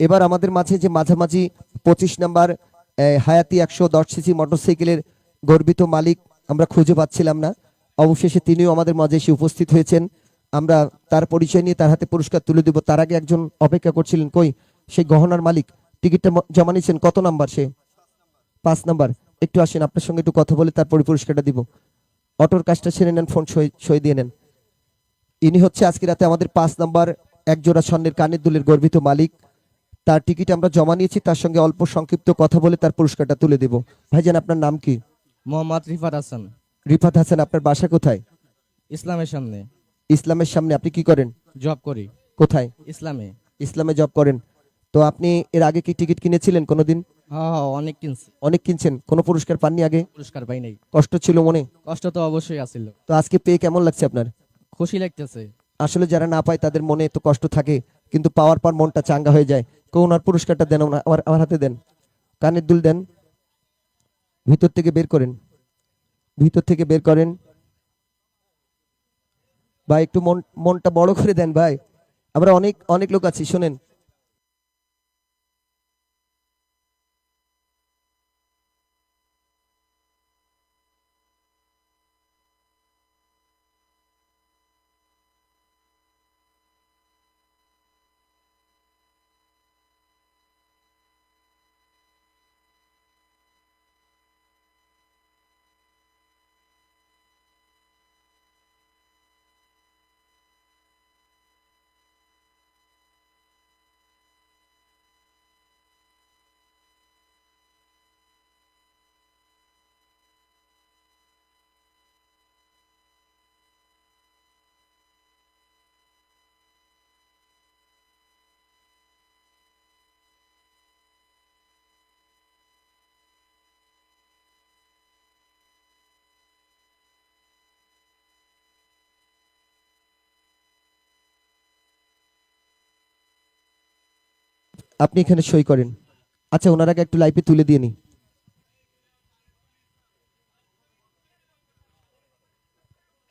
এবার আমাদের মাঝে যে মাঝামাঝি পঁচিশ নাম্বার হায়াতি একশো দশ সিসি মোটরসাইকেলের গর্বিত মালিক আমরা খুঁজে পাচ্ছিলাম না। অবশেষে তিনিও আমাদের মাঝে এসে উপস্থিত হয়েছেন। আমরা তার পরিচয় নিয়ে তার হাতে পুরস্কার তুলে দেব। তার আগে একজন অপেক্ষা করছিলেন, কই? সেই গহনার মালিক। টিকিটটা জমা নিয়েছেন, কত নাম্বার সে? পাঁচ নাম্বার। একটু আসেন, আপনার সঙ্গে একটু কথা বলে তারপরে পুরস্কারটা দিব। অটোর কাজটা ছেড়ে নেন, ফোন সই সই দিয়ে নেন। ইনি হচ্ছে আজকে রাতে আমাদের পাঁচ নাম্বার একজোড়া স্বর্ণের কানের দুলের গর্বিত মালিক। তার টিকিট আমরা জমা নিয়েছি তার সঙ্গে অল্প সংক্ষিপ্ত কথা বলে তার পুরস্কারটা তুলে দেব। ভাইজান আপনার নাম কি? মোহাম্মদ রিফাত হাসান। রিফাত হাসান আপনার বাসা কোথায়? ইসলামের সামনে। ইসলামের সামনে আপনি কি করেন? জব করি। কোথায়? ইসলামে। ইসলামে জব করেন। তো আপনি এর আগে কি টিকিট কিনেছিলেন কোনোদিন? হ্যাঁ হ্যাঁ অনেক কিনছি। অনেক কিনছেন? কোনো পুরস্কার পাননি আগে? পুরস্কার পাই নাই। কষ্ট ছিল মনে? কষ্ট তো অবশ্যই আছিল। তো আজকে পেয়ে কেমন লাগছে আপনার? খুশি লাগতেছে। আসলে যারা না পায় তাদের মনে তো কষ্ট থাকে কিন্তু পাওয়ার পর মনটা চাঙ্গা হয়ে যায়। ওনার পুরস্কারটা দেন আমার আমার হাতে দেন। কানের দুল দেন। ভিতর থেকে বের করেন। ভিতর থেকে বের করেন। ভাই, একটু মন মনটা বড় করে দেন, ভাই। আমরা অনেক অনেক লোক আছি, শোনেন। আপনি এখানে সই করেন। আচ্ছা ওনার আগে একটু লাইফে তুলে দিয়ে নি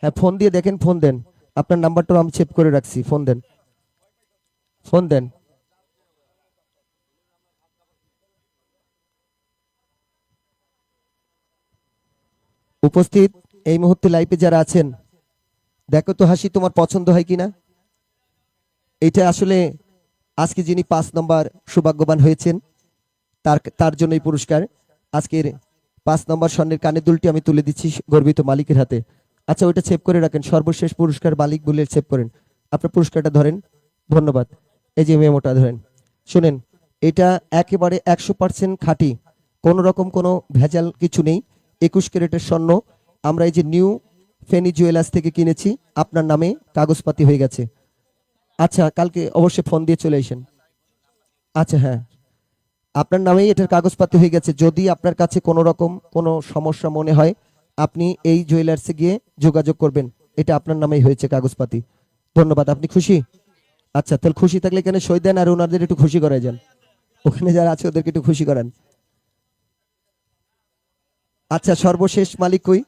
হ্যাঁ ফোন দিয়ে দেখেন, ফোন দেন। আপনার নাম্বারটাও আমি সেভ করে রাখছি, ফোন দেন। ফোন দেন। উপস্থিত, এই মুহূর্তে লাইফে যারা আছেন, দেখো তো হাসি তোমার পছন্দ হয় কিনা? এটা আসলে আজকে যিনি পাঁচ নম্বর সৌভাগ্যবান হয়েছেন, তার তার জন্যই পুরস্কার। আজকের পাঁচ নম্বর স্বর্ণের কানের দুলটি আমি তুলে দিচ্ছি গর্বিত মালিকের হাতে। আচ্ছা ওইটা সেভ করে রাখেন। সর্বশেষ পুরস্কার মালিক বলে সেভ করেন। আপনার পুরস্কারটা ধরেন। ধন্যবাদ। এই যে মেমোটা ধরেন। শুনেন, এটা একেবারে একশো পার্সেন্ট খাঁটি। কোনো রকম কোনো ভেজাল কিছু নেই। একুশ ক্যারেটের স্বর্ণ। আমরা এই যে নিউ ফেনি জুয়েলার্স থেকে কিনেছি। আপনার নামে কাগজপাতি হয়ে গেছে। আচ্ছা কালকে অবশ্যই ফোন দিয়ে চলে আসেন। আচ্ছা হ্যাঁ। আপনার নামেই এটার কাগজপাতি হয়ে গেছে। যদি আপনার কাছে কোনো রকম কোনো সমস্যা মনে হয়, আপনি এই জুয়েলার্সে গিয়ে যোগাযোগ করবেন। এটা আপনার নামেই হয়েছে কাগজপাতি। ধন্যবাদ, আপনি খুশি? আচ্ছা তাহলে খুশি থাকলে এখানে সই দেন আর ওনাদের একটু খুশি করাই যান। ওখানে যারা আছে ওদেরকে একটু খুশি করান। আচ্ছা সর্বশেষ মালিক কই?